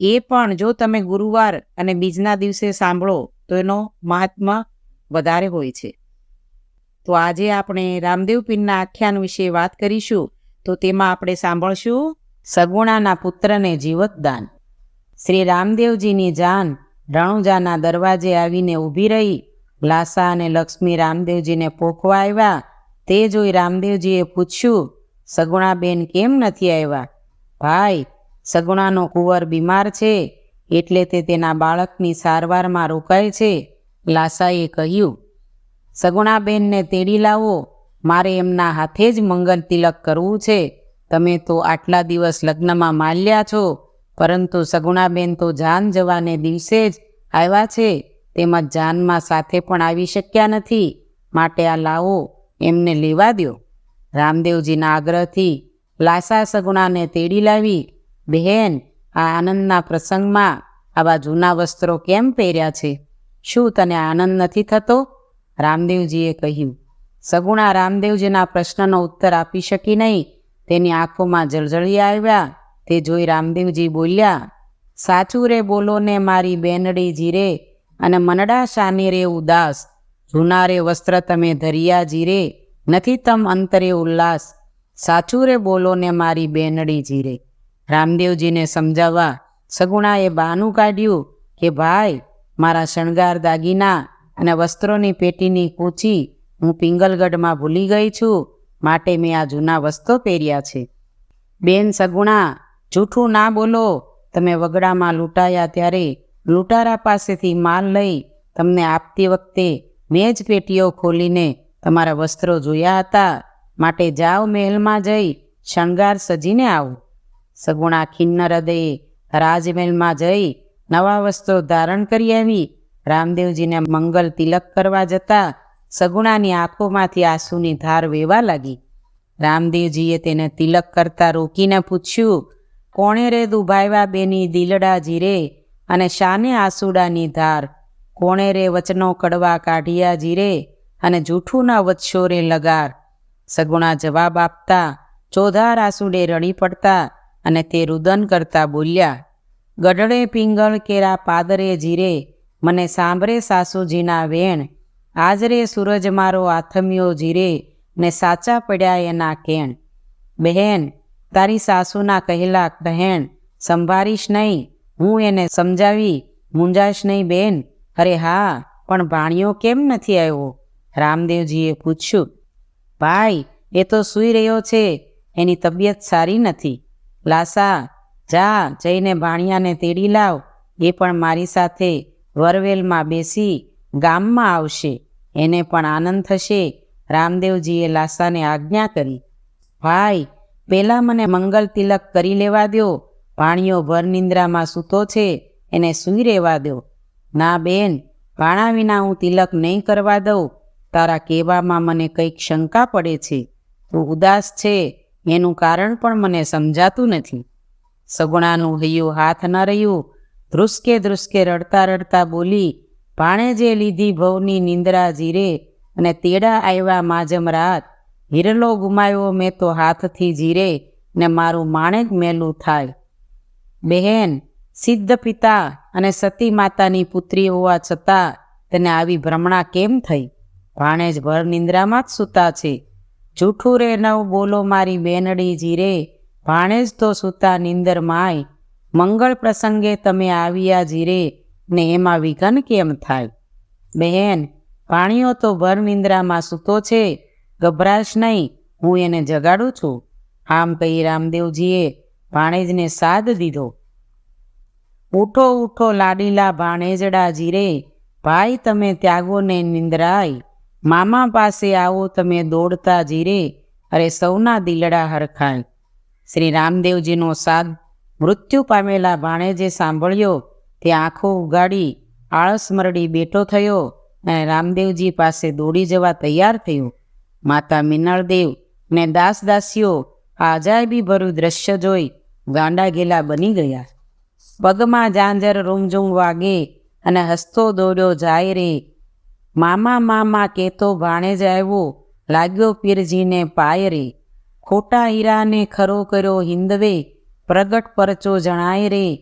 એ પણ જો તમે ગુરુવાર અને બીજના દિવસે સાંભળો, તો એનો મહાત્મા વધારે હોય છે. તો આજે આપણે રામદેવ પીરના આખ્યાન વિશે વાત કરીશું, તો તેમાં આપણે સાંભળશું, સગુણાના પુત્રને જીવતદાન. શ્રી રામદેવજીની જાન રણુજાના દરવાજે આવીને ઊભી રહી, લાસા અને લક્ષ્મી રામદેવજીને પોખવા આવ્યા. તે જોઈ રામદેવજીએ પૂછ્યું, સગુણાબેન કેમ નથી આવ્યા? ભાઈ સગુણાનો કુંવર બીમાર છે એટલે તે તેના બાળકની સારવારમાં રોકાય છે, લાસાએ કહ્યું. સગુણાબેનને તેડી લાવો, મારે એમના હાથે જ મંગલ તિલક કરવું છે. તમે તો આટલા દિવસ લગ્નમાં માલ્યા છો, પરંતુ સગુણાબેન તો જાન જવાને દિવસે જ આવ્યા છે, તેમજ જાનમાં સાથે પણ આવી શક્યા નથી. માટે આ લાવો, એમને લેવા દ્યો. રામદેવજીના આગ્રહથી લાસા સગુણાને તેડી લાવી. બહેન, આ આનંદના પ્રસંગમાં આવા જૂના વસ્ત્રો કેમ પહેર્યા છે? શું તને આનંદ નથી થતો? રામદેવજીએ કહ્યું, સગુણા રામદેવજીના પ્રશ્નનો ઉત્તર આપી શકી નહીં, તેની આંખોમાં જળજળી આવ્યા, તે જોઈ રામદેવજી બોલ્યા, સાચું રે બોલો ને મારી બેનડી જીરે, અને મનડા શાની રે ઉદાસ, જૂના રે વસ્ત્ર તમે ધરિયા જીરે, નથી તમ અંતરે ઉલ્લાસ, સાચું રે બોલો ને મારી બેનડી જીરે. રામદેવજીને સમજાવવા સગુણાએ બહાનું કાઢ્યું કે, ભાઈ, મારા શણગાર દાગીના અને વસ્ત્રોની પેટીની કૂચી હું પિંગલગઢમાં ભૂલી ગઈ છું. માટે મેં આ જૂના વસ્ત્રો પહેર્યા છે. બેન, સગુણા, જૂઠું ના બોલો. તમે વગડામાં લૂંટાયા ત્યારે લૂંટારા પાસેથી માલ લઈ તમને આપતી વખતે મેં જ પેટીઓ ખોલીને તમારા વસ્ત્રો જોયા હતા. માટે જાઓ મહેલમાં જઈ શણગાર સજીને આવો. સગુણા ખિન્ન હૃદયે રાજમહેલમાં જઈ, નવા વસ્ત્રો ધારણ કરી આવી. રામદેવજીને મંગલ તિલક કરવા જતા સગુણાની આંખોમાંથી આંસુની ધાર વેવા લાગી. રામદેવજીએ તેને તિલક કરતા રોકીને પૂછ્યું, કોણે રે દુભાવ્યા બેની દિલડા જીરે અને શાને આંસુડાની ધાર? કોણે રે વચનો કડવા કાઢિયા જીરે અને જૂઠુંના વચ્છોરે લગાર? સગુણા જવાબ આપતા, ચોધાર આંસુડે રડી પડતા અને તે રુદન કરતા બોલ્યા, ગઢડે પિંગળ કેરા પાદરે જીરે, મને સાંભળે સાસુજીના વેણ. આજરે સૂરજ મારો આથમ્યો જીરે, ને સાચા પડ્યા એના કેણ. બહેન, તારી સાસુના કહેલા બહેણ સંભાળીશ નહીં, હું એને સમજાવી, મૂંઝાશ નહીં બેન. અરે હા, પણ ભાણિયો કેમ નથી આવ્યો? રામદેવજીએ પૂછ્યું, ભાઈ, એ તો સૂઈ રહ્યો છે, એની તબિયત સારી નથી. લાસા, જા, જઈને ભાણિયાને તેડી લાવ. એ પણ મારી સાથે વરવેલમાં બેસી ગામમાં આવશે. એને પણ આનંદ થશે. રામદેવજીએ લાસાને આજ્ઞા કરી. ભાઈ પહેલાં મને મંગલ તિલક કરી લેવા દો ભાણિયો ભર નિંદ્રામાં સૂતો છે, એને સૂઈ રહેવા દો ના બેન, ભાણા વિના હું તિલક નહીં કરવા દઉં. તારા કહેવામાં મને કંઈક શંકા પડે છે. તું ઉદાસ છે એનું કારણ પણ મને સમજાતું નથી. સગુણાનું હૈયું હાથ ન રહ્યું. ધ્રુસકે ધ્રુસકે રડતા રડતા બોલી, ભાણે જે લીધી ભવની નિંદ્રા જીરે અને તેડા આવ્યા માજમ રાત. હિરલો ગુમાયો મેં તો હાથથી જીરે ને મારું માણેક મેલું થાય. બહેન, સિદ્ધ પિતા અને સતી માતાની પુત્રી હોવા છતાં તેને આવી ભ્રમણા કેમ થઈ? ભાણેજ ભર નિંદ્રામાં જ સૂતા છે. જૂઠું રે નવ બોલો મારી બેનડી જીરે ભાણેજ તો સૂતા નિંદર માય. મંગળ પ્રસંગે તમે આવ્યા જીરે ને એમાં વિઘન કેમ થાય? બહેન પાણીઓ તો ભર નિંદ્રામાં સૂતો છે. ગભરાશ નહીં, હું એને જગાડું છું. આમ કહી રામદેવજીએ ભાણેજને સાદ દીધો. ઉઠો ઉઠો લાડીલા ભાણેજડા જીરે ભાઈ, તમે ત્યાગો ને નિંદ્રાય. મામા પાસે આવો, તમે દોડતા જીરે અરે સૌના દિલડા હરખાય. શ્રી રામદેવજીનો સાદ મૃત્યુ પામેલા ભાણેજે સાંભળ્યો, તે આંખો ઉગાડી આળસ મરડી બેઠો થયો અને રામદેવજી પાસે દોડી જવા તૈયાર થયો. માતા મિનળદેવ ને દાસ દાસીઓ આ ભર્યું દ્રશ્ય જોઈ ગાંડા ગેલા બની ગયા. પગમાં જાંજર રૂમઝૂમ વાગે અને હસતો દોડ્યો જાય રે મામા મામા કેતો ભાણેજ આવ્યો, લાગ્યો પીરજીને પાય રે ખોટા હીરાને ખરો કર્યો હિંદવે, પ્રગટ પરચો જણાય રે.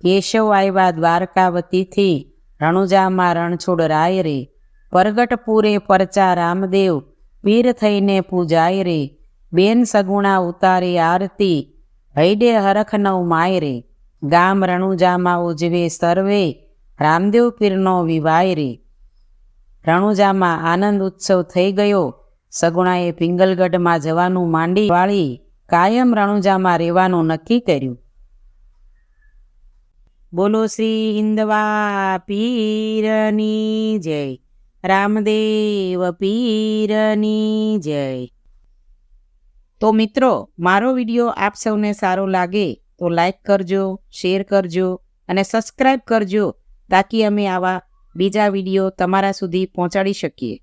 કેશવ આવ્યા દ્વારકાવતીથી, રણુજામાં રણછોડ રાય રે. પરગટપુરે પરચા રામદેવ, પીર થઈને પૂજાય રે. બેન સગુણા ઉતારે આરતી, હૈડે હરખ નવ માય રે. ગામ રણુજામાં ઉજવે સર્વે, રામદેવ પીરનો વિવાય રે. રણુજામાં આનંદ ઉત્સવ થઈ ગયો. સગુણાએ પિંગલગઢમાં જવાનું માંડી વાળી કાયમ રણુજામાં રહેવાનું નક્કી કર્યું. બોલો શ્રી હિન્દવા પીરની જય, રામદેવ પીરની જય. તો મિત્રો, મારો વીડિયો આપ સૌને સારો લાગે તો લાઈક કરજો, શેર કરજો અને સબસ્ક્રાઈબ કરજો, તાકી અમે આવા બીજા વીડિયો તમારા સુધી પહોંચાડી શકીએ.